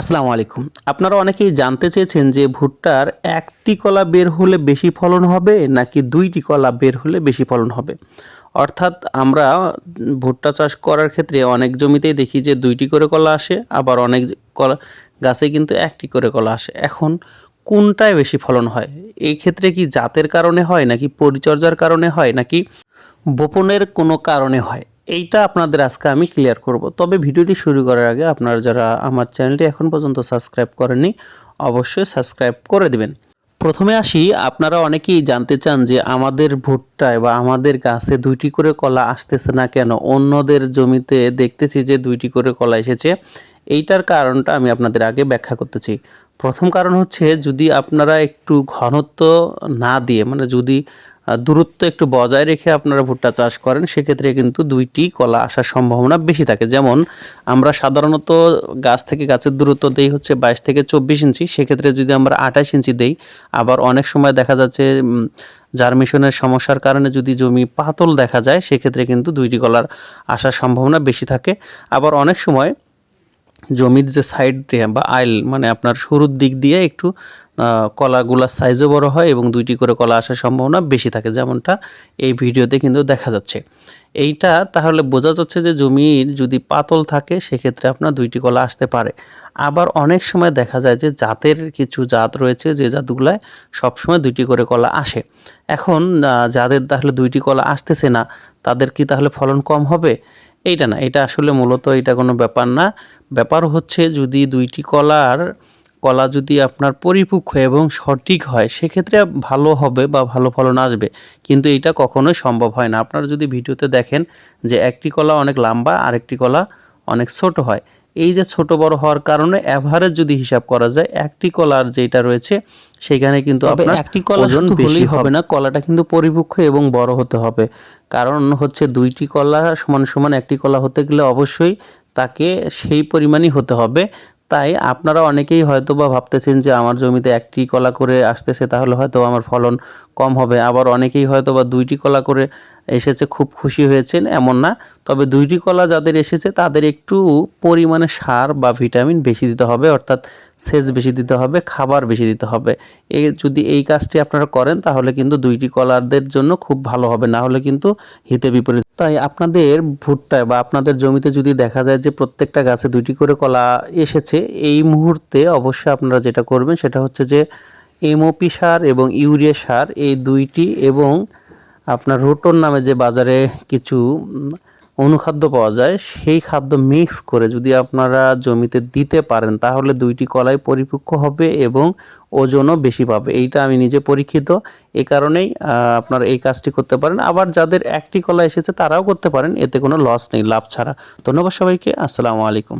আসসালামু আলাইকুম। আপনারা অনেকেই জানতে চেয়েছেন যে ভুট্টার একটি কলা বের হলে বেশি ফলন হবে নাকি দুইটি কলা বের হলে বেশি ফলন হবে? অর্থাৎ আমরা ভুট্টা চাষ করার ক্ষেত্রে অনেক জমিতেই দেখি যে দুইটি করে কলা আসে, আবার অনেক কলা গাছে কিন্তু একটি করে কলা আসে। এখন কোনটায় বেশি ফলন হয়? এই ক্ষেত্রে কি জাতের কারণে হয় নাকি পরিচর্যার কারণে হয় নাকি বপনের কোনো কারণে হয়? এইটা আপনাদের আজকে আমি ক্লিয়ার করব। তবে ভিডিওটি শুরু করার আগে আপনারা যারা আমার চ্যানেলটি এখন পর্যন্ত সাবস্ক্রাইব করেননি, অবশ্যই সাবস্ক্রাইব করে দিবেন। প্রথমে আসি, আপনারা অনেকেই জানতে চান যে আমাদের ভুট্টায় বা আমাদের গাছে দুইটি করে কলা আসতেছে না কেন? অন্যদের জমিতে দেখতেছি যে দুইটি করে কলা এসেছে। এইটার কারণটা আমি আপনাদের আগে ব্যাখ্যা করতেছি প্রথম কারণ হচ্ছে, যদি আপনারা একটু ঘনত্ব না দিয়ে মানে যদি দূরত্ব একটু বজায় রেখে আপনারা ভুট্টা চাষ করেন, সেক্ষেত্রে কিন্তু দুইটি কলা আসার সম্ভাবনা বেশি থাকে। যেমন, আমরা সাধারণত গাছ থেকে গাছের দূরত্ব দেই হচ্ছে বাইশ থেকে চব্বিশ ইঞ্চি, সেক্ষেত্রে যদি আমরা আঠাশ ইঞ্চি দেই, আবার অনেক সময় দেখা যাচ্ছে জার্মিশনের সমস্যার কারণে যদি জমি পাতল দেখা যায়, সেক্ষেত্রে কিন্তু দুইটি কলার আসার সম্ভাবনা বেশি থাকে। আবার অনেক সময় জমির যে সাইড দিয়ে বা আইল মানে আপনার শুরুর দিক দিয়ে একটু কলাগুলার সাইজও বড় হয় এবং দুইটি করে কলা আসার সম্ভাবনা বেশি থাকে, যেমনটা এই ভিডিওতে কিন্তু দেখা যাচ্ছে। এইটা তাহলে বোঝা যাচ্ছে যে জমির যদি পাতল থাকে, সেক্ষেত্রে আপনার দুইটি কলা আসতে পারে। আবার অনেক সময় দেখা যায় যে জাতের কিছু জাত রয়েছে যে জাতগুলায় সবসময় দুইটি করে কলা আসে। এখন যাদের তাহলে দুইটি কলা আসতেছে না, তাদের কি তাহলে ফলন কম হবে? এইটা না এটা আসলে মূলত এটা কোনো ব্যাপার না। ব্যাপার হচ্ছে যদি দুইটি কলার, কলা যদি আপনার পরিপক্ক এবং সঠিক হয়, সেক্ষেত্রে ভালো হবে বা ভালো ফলন আসবে। কিন্তু এটা কখনোই সম্ভব হয় না। আপনারা যদি ভিডিওতে দেখেন যে একটি কলা অনেক লম্বা, আরেকটি কলা অনেক ছোট হয় এই যে ছোট বড় হওয়ার কারণে অ্যাভারেজ যদি হিসাব করা যায় একটি কলার যেটা রয়েছে সেখানে কিন্তু আপনার একটি কলা ওজন বেশি হবে না কলাটা কিন্তু পরিপক্ক এবং বড় হতে হবে। কারণ হচ্ছে দুইটি কলা সমান সমান একটি কলা হতে গেলে অবশ্যই তাকে সেই পরিমাণই হতে হবে। তাই আপনারা অনেকেই হয়তো বা ভাবতেছেন যে আমার জমিতে একটি কলা করে আসতেছে তাহলে হয়তো আমার ফলন কম হবে। আবার অনেকেই হয়তো বা দুইটি কলা করে এসেছে, খুব খুশি হয়েছেন, এমন না। তবে দুইটি কলা যাদের এসেছে, তাদের একটু পরিমাণে সার বা ভিটামিন বেশি দিতে হবে, অর্থাৎ সেচ বেশি দিতে হবে, খাবার বেশি দিতে হবে। এ যদি এই কাজটি আপনারা করেন, তাহলে কিন্তু দুইটি কলারদের জন্য খুব ভালো হবে, না হলে কিন্তু হিতে বিপরীত। তাই আপনাদের ভুট্টায় বা আপনাদের জমিতে যদি দেখা যায় যে প্রত্যেকটা গাছে দুইটি করে কলা এসেছে, এই মুহূর্তে অবশ্যই আপনারা যেটা করবেন, সেটা হচ্ছে যে এমওপি সার এবং ইউরিয়া সার, এই দুইটি এবং আপনার রোটন নামে যে বাজারে কিছু অনুখাদ্য পাওয়া যায়, সেই খাদ্য মিক্স করে যদি আপনারা জমিতে দিতে পারেন, তাহলে দুইটি কলাই পরিপক্ক হবে এবং ওজনও বেশি পাবে। এইটা আমি নিজে পরীক্ষিত। এ কারণেই আপনারা এই কাজটি করতে পারেন। আবার যাদের একটি কলা এসেছে, তারাও করতে পারেন। এতে কোনো লস নেই, লাভ ছাড়া। ধন্যবাদ সবাইকে। আসসালামু আলাইকুম।